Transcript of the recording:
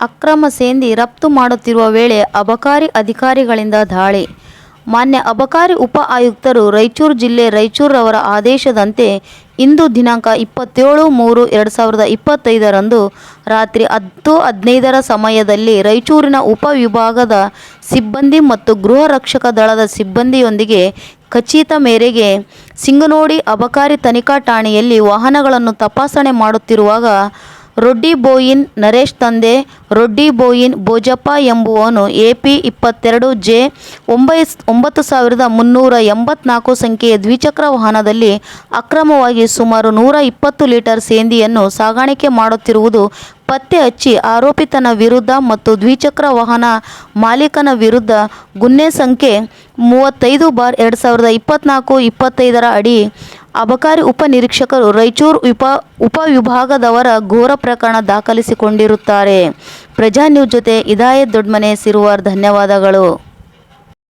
ಅಕ್ರಮ ಸೇಂದಿ ರಫ್ತು ಮಾಡುತ್ತಿರುವ ವೇಳೆ ಅಬಕಾರಿ ಅಧಿಕಾರಿಗಳಿಂದ ದಾಳಿ ಮಾನ್ಯ ಅಬಕಾರಿ ಉಪ ಆಯುಕ್ತರು ರಾಯಚೂರು ಜಿಲ್ಲೆ ರಾಯಚೂರವರ ಆದೇಶದಂತೆ ಇಂದು ದಿನಾಂಕ ಇಪ್ಪತ್ತೇಳು ಮೂರು ಎರಡು ಸಾವಿರದ ಇಪ್ಪತ್ತೈದರಂದು ರಾತ್ರಿ ಹತ್ತು ಹದಿನೈದರ ಸಮಯದಲ್ಲಿ ರಾಯಚೂರಿನ ಉಪವಿಭಾಗದ ಸಿಬ್ಬಂದಿ ಮತ್ತು ಗೃಹ ರಕ್ಷಕ ದಳದ ಸಿಬ್ಬಂದಿಯೊಂದಿಗೆ ಖಚಿತ ಮೇರೆಗೆ ಸಿಂಗನೋಡಿ ಅಬಕಾರಿ ತನಿಖಾ ಠಾಣೆಯಲ್ಲಿ ವಾಹನಗಳನ್ನು ತಪಾಸಣೆ ಮಾಡುತ್ತಿರುವಾಗ ರೊಡ್ಡಿಬೋಯಿನ್ ನರೇಶ್ ತಂದೆ ರೊಡ್ಡಿಬೋಯಿನ್ ಬೋಜಪ್ಪ ಎಂಬುವನು ಎಪಿ ಇಪ್ಪತ್ತೆರಡು ಜೆ ಒಂಬೈಸ್, ಒಂಬತ್ತು ಸಾವಿರದ ಮುನ್ನೂರ ಎಂಬತ್ನಾಲ್ಕು ಸಂಖ್ಯೆಯ ದ್ವಿಚಕ್ರ ವಾಹನದಲ್ಲಿ ಅಕ್ರಮವಾಗಿ ಸುಮಾರು ನೂರ ಇಪ್ಪತ್ತು ಲೀಟರ್ ಸೇಂದಿಯನ್ನು ಸಾಗಾಣಿಕೆ ಮಾಡುತ್ತಿರುವುದು ಪತ್ತೆ ಹಚ್ಚಿ ಆರೋಪಿತನ ವಿರುದ್ಧ ಮತ್ತು ದ್ವಿಚಕ್ರ ವಾಹನ ಮಾಲೀಕನ ವಿರುದ್ಧ ಗುನ್ನೆ ಸಂಖ್ಯೆ ಮೂವತ್ತೈದು ಬಾರ್ ಎರಡು ಸಾವಿರದ ಇಪ್ಪತ್ತ್ನಾಲ್ಕು ಇಪ್ಪತ್ತೈದರ ಅಡಿ ಅಬಕಾರಿ ಉಪನಿರೀಕ್ಷಕರು ರಾಯಚೂರು ಉಪ ಉಪವಿಭಾಗದವರ ಘೋರ ಪ್ರಕರಣ ದಾಖಲಿಸಿಕೊಂಡಿರುತ್ತಾರೆ. ಪ್ರಜಾ ನ್ಯೂಸ್ ಜೊತೆ ಇದಾಯತ್ ದೊಡ್ಮನೆ ಸಿರುವಾರ್, ಧನ್ಯವಾದಗಳು.